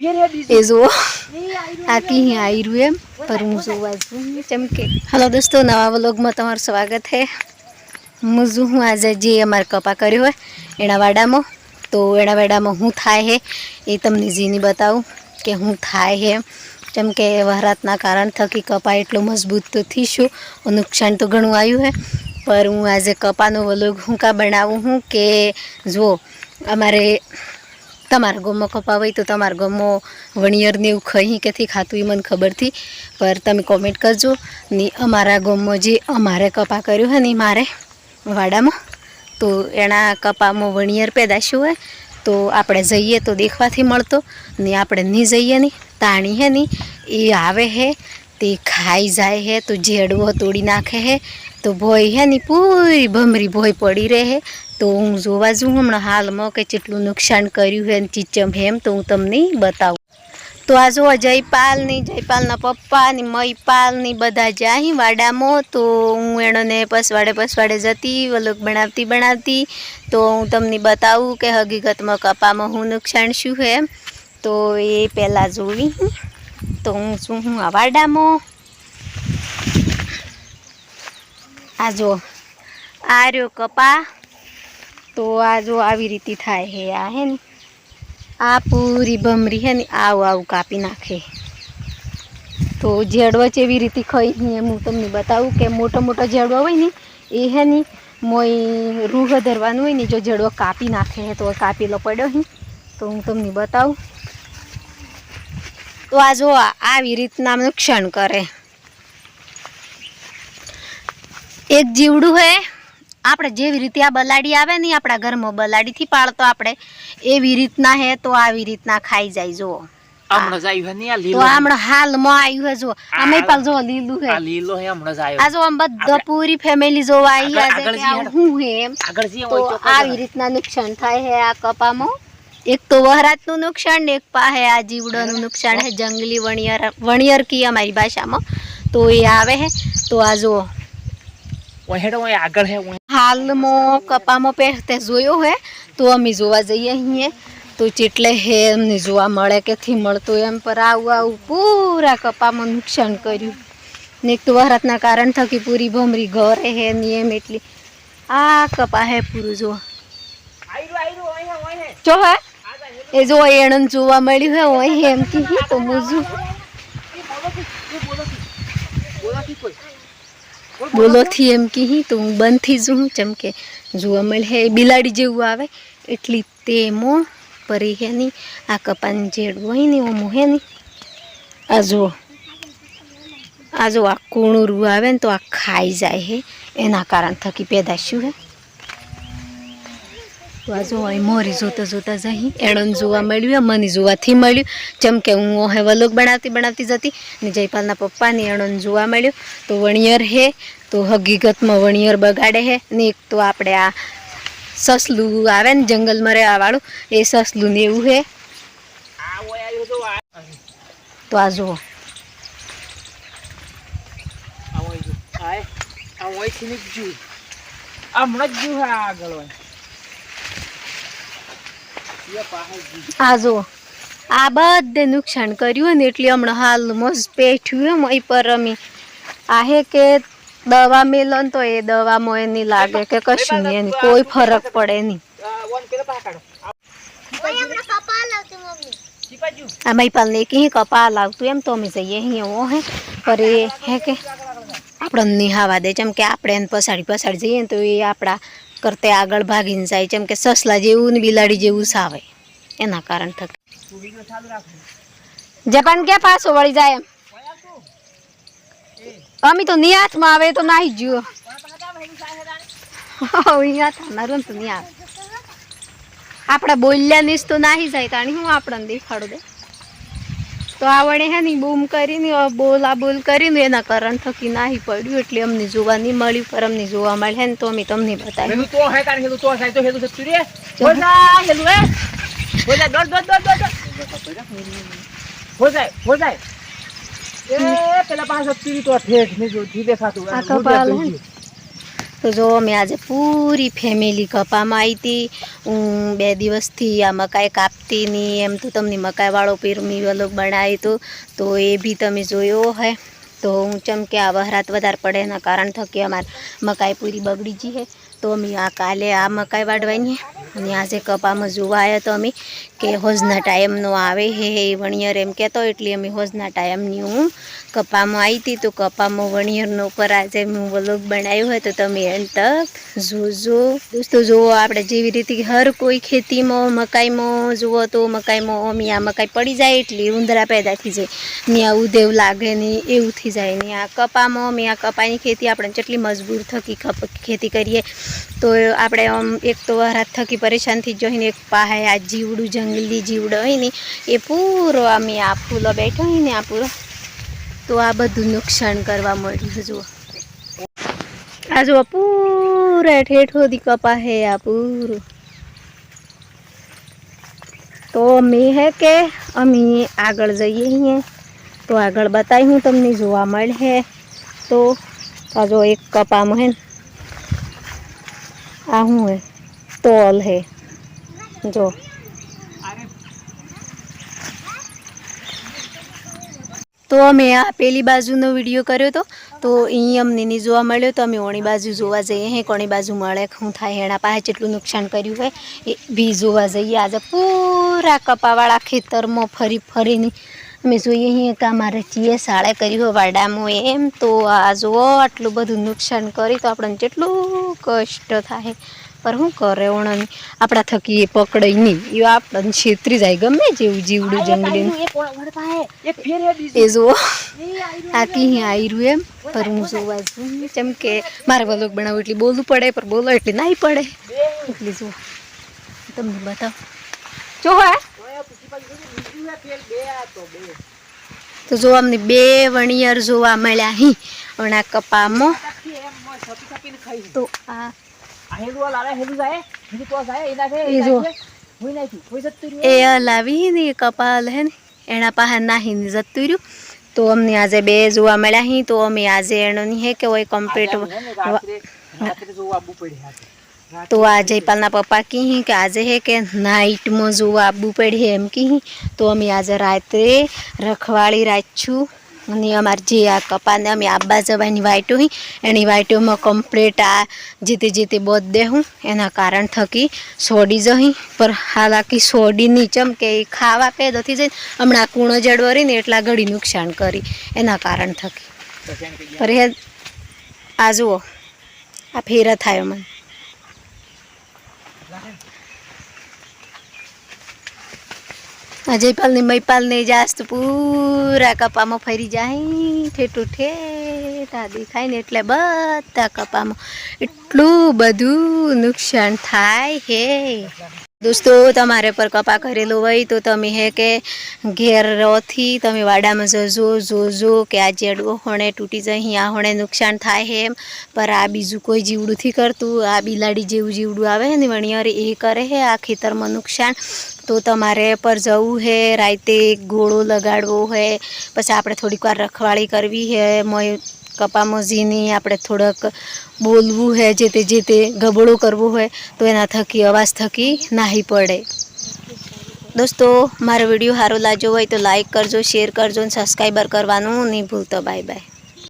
એ જુઓ. આ કી આવ્યું એમ પર હું જોવા છું ચમકે હલો દોસ્તો નવા વ્લોગમાં તમારું સ્વાગત છે. હું જો હું આજે જે અમારે કપા કર્યો હોય એના વાડામાં તો એના વાડામાં હું થાય છે એ તમને જીની બતાવું કે હું થાય છે જેમ કે વહરાતના કારણ થકી કપા એટલો મજબૂત તો થઈશું નુકસાન તો ઘણું આવ્યું હે. પર હું આજે કપાનો વ્લોગ હું કા બનાવું હું કે જુઓ અમારે તમારા ગમમાં કપા હોય તો તમારા ગમમાં વણિયરને એવું ખઈ કેથી ખાતું એ મને ખબરથી પર તમે કોમેન્ટ કરજો. ને અમારા ગમમાં જે અમારે કપા કર્યું હોય ને મારે વાડામાં. તો એના કપામાં વણિયર પેદાશું હોય તો આપણે જઈએ તો દેખવાથી મળતો. ને આપણે નહીં જઈએ ને, તાણી હે ને, એ આવે હે, તે ખાઈ જાય હે, તો જેડવો તોડી નાખે હે તો ભોય હે ની પૂરી ભમરી ભોય પડી રહે. તો હું જોવા જઉં હમણાં હાલમાં કે કેટલું નુકસાન કર્યું હે ને ચીચમ હેમ તો હું તમને બતાવું. તો આ જો જયપાલની જયપાલના પપ્પાની મયપાલની બધા જાય વાડામાં. તો હું એણોને પસવાડે પસવાડે જતી, વલોક બનાવતી બનાવતી. તો હું તમને બતાવું કે હકીકતમાં કપામાં હું નુકસાન શું હે. તો એ પહેલાં જોવી તો હું શું હું આ વાડામાં? આ જો, આ રહ્યો કપા. તો આ જો આવી રીતે થાય હે આ હે ને. આ પૂરી ભમરી હે ને, આવું આવું કાપી નાખે. તો ઝેડવા એવી રીતે ખાઈ ને હું તમને બતાવું કે મોટા મોટા ઝેડવા હોય ને, એ હે ને મોય રૂહ ધરવાનું હોય ને, જો ઝેડવો કાપી નાખે તો કાપીલો પડ્યો હે. તો હું તમને બતાવું. તો આ જો આવી રીતના નુકસાન કરે. એક જીવડું હે. આપણે જેવી રીતે આ બલાડી આવે ને આપણા ઘરમાં બલાડીથી પાળતો આપણે. એવી રીતના હે તો આવી રીતના ખાઈ જાય જો હમણાં જ આવ્યું હે ને આ તો લીલો હમણાં હાલમાં આવ્યું હે જો અમે પાલ જો લીલું હે. આ લીલો હે હમણાં જ આ આવ્યો જો આમ બધા પૂરી ફેમિલી જોવા આવી આગળ- આજે આગળ કે આ જઈએ હું હે એમ. આગળ જઈએ તો હોય તો આવી રીતના નુકસાન થાય હે આ કપામાં. એક તો વહરાતનું નુકસાન એક પાહે આ જીવડાનું નુકસાન હે જંગલી વણિયર વણિયર કી અમારી ભાષામાં. તો એ આવે હે. તો આ જુઓ હેડો ઓય આગળ હે હાલમાં કપામાં પહેરતે જોયો હે તો અમે જોવા જઈએ અહીંયા તો જેટલે હે અમને જોવા મળે કેથી મળતું એમ પર આવું આવું પૂરા કપામાં નુકસાન કર્યું. ને એક તો વરતના કારણ થકી પૂરી ભમરી ઘરે હે ને એમ એટલી. આ કપા હે પૂરું જો. જો હે એ જો એણ જોવા મળ્યું હે ઓય એમ કી તો મુજુ બોલોથી એમ કી તો હું બંધ થઈ જઉં જેમ કે જોવા મળે હે બિલાડી જેવું આવે. એટલી તેમો પરી હે ની, આ કપાની જેડ હોય ને ઓમો હે ની. આ જુઓ. આ જો આ કુણુરું આવે ને, તો આ ખાઈ જાય હે. એના કારણ થકી પેદાશ્યું હે? તો આ જો મોરી જોતા જોતા જઈ. એણન જોવા મળ્યું મને જોવાથી મળ્યું. જેમ હું ઓહે વલોગ બનાવતી બનાવતી જતી ને જયપાલના પપ્પાને એણન જોવા મળ્યું. તો વણિયર હે, તો હકીકતમાં વણિયર બગાડે હે. ને એક તો આપણે આ સસલું આવે ને જંગલમાં રહેવા વાળું એ સસલું ને એવું હે. તો આ જુઓ. હમણાં જ જુ આગળ ઓય આ જો આ બધે નુકસાન કર્યું ને એટલે હમણાં હાલ મસ્ત પેઠ્યું એ પર અમે આ હે કે દવા મેલન તો એ દવામાં એની લાગે કે કશું નહીં, એની કોઈ ફરક પડે નહીં. આ મહીપાલ ને કહી કપા લાવતું એમ, તો અમે જઈએ અહીંયા હે. પર એ હે કે આપણને નિહાવા દે. જેમ કે આપણે એને પછાડી પછાડી જઈએ ને તો એ આપણા કરતે આગળ ભાગીને જાય. જેમ કે સસલા જેવું ને બિલાડી જેવું સાવે. એના કારણ થકી જપાન ક્યાં પાછો વળી જાય એમ? અમે તો નિયાથમાં આવે તો નાહી જુઓ. અહીંયા થનારું તો આવે આપણે બોલ્યા નીસ તો નાહી જાય. તાણી હું આપણને દેખાડું દે? તો આવડે હે ને બૂમ કરીને બોલા બોલ કરીને એના કારણ થકી નાહી પડ્યું એટલે અમને જોવા નહીં મળ્યું પર અમને જોવા મળે ને તો અમે તમને બતાવ્યું તો હે તારે હેલું તો હે તો હેલું સત્તુ રે. હો હેલું હે. હો દોડ દોડ દોડ દોડ હો જાય હો જાય એ પેલા પાસે સત્તુ તો ઠેઠ ને જો ધી દેખાતું આ કપાલ હે. તો જો અમે આજે પૂરી ફેમિલી કપામાં આવી હતી. હું બે દિવસથી આ મકાઈ કાપતી ની એમ તો તમને મકાઈવાળો પીરમી વલોગ બનાવ્યું તો તો એ બી તમે જોયો હે. તો હું ચમકે આ વહરાત વધારે પડે એના કારણ થકી અમારે મકાઈ પૂરી બગડી ગઈ હે. તો અમે આ કાલે આ મકાઈ વાડવાની અને આજે કપામાં જોવા આવ્યા તો અમે કે હોજના ટાઈમનો આવે હે એ વણિયર એમ કહેતો એટલે અમે હોજના ટાઈમની હું કપામાં આવી હતી તો કપામાં વણિયરનો ઉપર આજે હું બનાવ્યો હોય તો તમે એન્ડ તક જોજો. દોસ્તો જુઓ આપણે જેવી રીતે હર કોઈ ખેતીમાં, મકાઈમાં જુઓ તો મકાઈમાં અમે આ મકાઈ પડી જાય એટલે ઉંદરા પેદા થઈ જાય. ને આ ઉદેવ લાગે ને એવું થઈ જાય. ને આ કપામાં અમે આ કપાની ખેતી આપણે જેટલી મજબૂર થકી ખેતી કરીએ તો આપણે આમ એક તો રાત થકી પરેશાન થઈ જઈને એક પાહે આ જીવડું જંગલી જીવડો હોય ને, એ પૂરો અમે આ ફૂલો બેઠો હોય ને આ પૂરો. તો આ બધું નુકસાન કરવા મળ્યું જુઓ. આ જુઓ, પૂરા ઠેઠો દી કપા હે આ પૂરું. તો અમે હે કે અમે આગળ જઈએ અહીંયા તો આગળ બતાવી હું તમને જોવા મળે. તો આ જો એક કપામાં હે ને આ શું હે? તોલ હે. જો. તો અમે આ પેલી બાજુનો વીડિયો કર્યો તો તો અહીં અમને નહીં જોવા મળ્યો તો અમે ઓણી બાજુ જોવા જઈએ હે, કોણી બાજુ મળે શું થાય એના પાસે જેટલું નુકસાન કર્યું હોય એ બી જોવા જઈએ. આજે પૂરા કપાવાળા ખેતરમાં ફરી ફરીને અમે જોઈએ અહીંયા કે અમારે ચીએ સાળે કર્યું હોય વાડામાં એમ તો આ જુઓ આટલું બધું નુકસાન કરી તો આપણને જેટલું કષ્ટ થાય. પર શું કરે ઓણન આપણા થકી એ પકડાય નહીં. એ આપણને છેતરી જાય ગમે જેવું જીવડું હે. બીજું. એ જુઓ આથી આયરું. આવ્યું એમ. પર હું જોવા છું જેમ કે મારે વલોગ બનાવું એટલે બોલવું પડે પણ બોલો એટલે નાઈ પડે. એટલે જુઓ તમને બતાવો. જો હે તો જો અમને બે વણિયર જોવા મળ્યા હી વણા કપામાં. તો આ એ લાવી ને કપાલ હે ને, એના પાસે નાહીને જતું રહ્યું. તો અમને આજે બે જોવા મળ્યા હી, તો અમે આજે એનો હે કે કમ્પ્લીટ તો આ જયપાલના પપ્પા કહી કે આજે હે કે નાઇટમાં જોવા આવવું પડે એમ કહી. તો અમે આજે રાત્રે રખવાળી રાખ્યું અને અમારે જે આ કપાને અમે આબા જવાની વાઈટો હી એની વાઇટોમાં કમ્પ્લીટ આ જે તે જે તે બોધ દેહું. એના કારણ થકી સોડી જહી. પર હાલાકી સોડી ની ચમકે ઈ ખાવા પેદો થઈ જાય હમણાં કૂણો જડવરી ને એટલા ઘડી નુકસાન કરી. એના કારણ થકી. કે પર હે આ જુઓ આ ફેરા થાય મને અજયપાલ ને મહીપાલ ને જાસ તો પૂરા કપામાં ફરી જાય. ઠેઠું ઠેઠા દેખાય ને એટલે બધા કપામાં એટલું બધું નુકસાન થાય હે. દોસ્તો, તમારે પર કપા કરેલું હોય તો તમે હે કે ઘેર રોથી તમે વાડામાં જજો, જોજો કે આ જેડવો હોણે તૂટી જાય, અહીંયા હોણે નુકસાન થાય હે એમ. પર આ બીજું કોઈ જીવડુંથી કરતું, આ બિલાડી જેવું જીવડું આવે ને વણિયર એ કરે હે, આ ખેતરમાં નુકસાન. તો તમારે પર જવું હે, રાતે ગોળો લગાડવો હે. પછી આપણે થોડીક વાર રખવાળી કરવી હે, મોય કપામાં જીની આપણે થોડોક બોલવું હોય જે તે જે તે ગબડો કરવો હોય, તો એના થકી અવાજ થકી નાહી પડે. દોસ્તો, મારો વીડિયો સારો લાગ્યો હોય તો લાઈક કરજો શેર કરજો અને સબસ્ક્રાઈબર કરવાનું નહીં ભૂલતો. Bye bye